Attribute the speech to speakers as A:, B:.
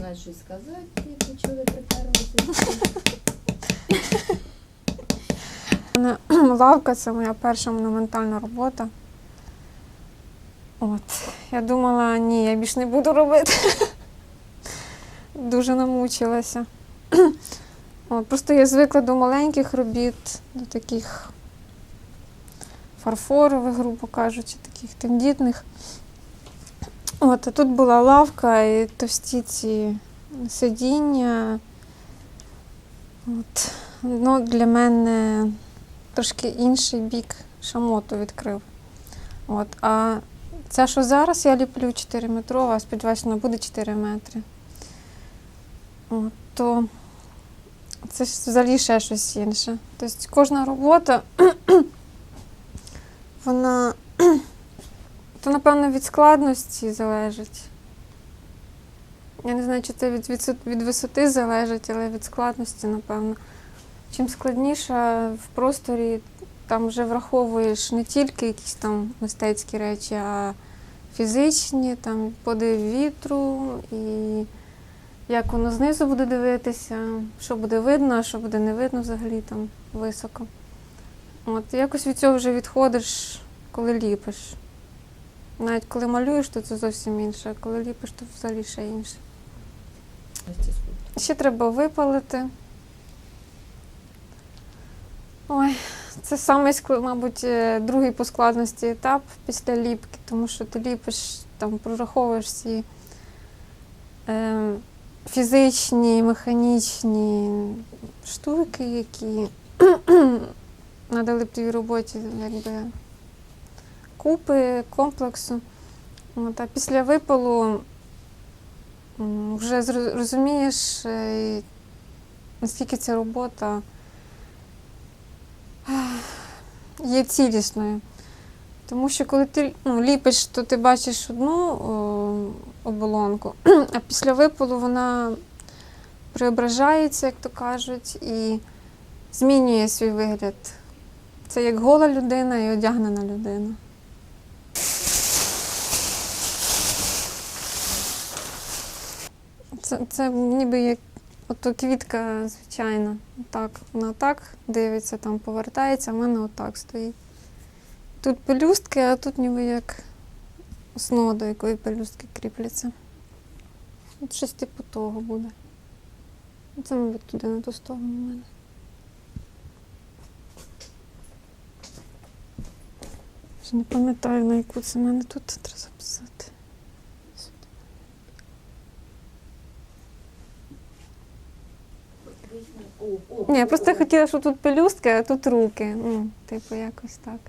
A: хотіла щось сказати, і почали припарувати.
B: лавка це моя перша монументальна робота. От. Я думала, ні, я більш не буду робити. Дуже намучилася. От, просто я звикла до маленьких робіт, до таких фарфорових, грубо кажучи, таких тендітних. От, а тут була лавка і товсті ці сидіння. От. Ну, для мене трошки інший бік шамоту відкрив. От. А ця, що зараз я ліплю 4 метрова, сподіваюся, вона буде 4 метри. От, то це ж взагалі ще щось інше. Тобто кожна робота, вона, то, напевно, від складності залежить. Я не знаю, чи це від, від, від висоти залежить, але від складності, напевно. Чим складніше в просторі, там вже враховуєш не тільки якісь там мистецькі речі, а фізичні, там подив вітру і як воно знизу буде дивитися, що буде видно, а що буде не видно взагалі там високо. От, якось від цього вже відходиш, коли ліпиш. Навіть коли малюєш, то це зовсім інше, а коли ліпиш, то взагалі ще інше. Ще треба випалити. Ой, це самий, мабуть, е, другий по складності етап після ліпки, тому що ти ліпиш, там прораховуєш всі е, фізичні, механічні штуки, які надали б твоїй роботі якби, купи, комплексу. От, а після випалу вже розумієш, е, наскільки ця робота є цілісною. Тому що коли ти ну, ліпиш, то ти бачиш одну о, оболонку, а після випалу вона преображається, як то кажуть, і змінює свій вигляд. Це як гола людина і одягнена людина. Це, це ніби як ото квітка звичайна. Так, вона так дивиться, там повертається, а в мене отак стоїть. Тут пелюстки, а тут ніби як основа, до якої пелюстки кріпляться. От щось типу того буде. Це, мабуть, туди на ту сторону в мене. Не пам'ятаю, на яку це мене тут треба записати.
A: О, о,
B: Ні, я просто хотіла, щоб тут пелюстки, а тут руки. Ну, типу, якось так.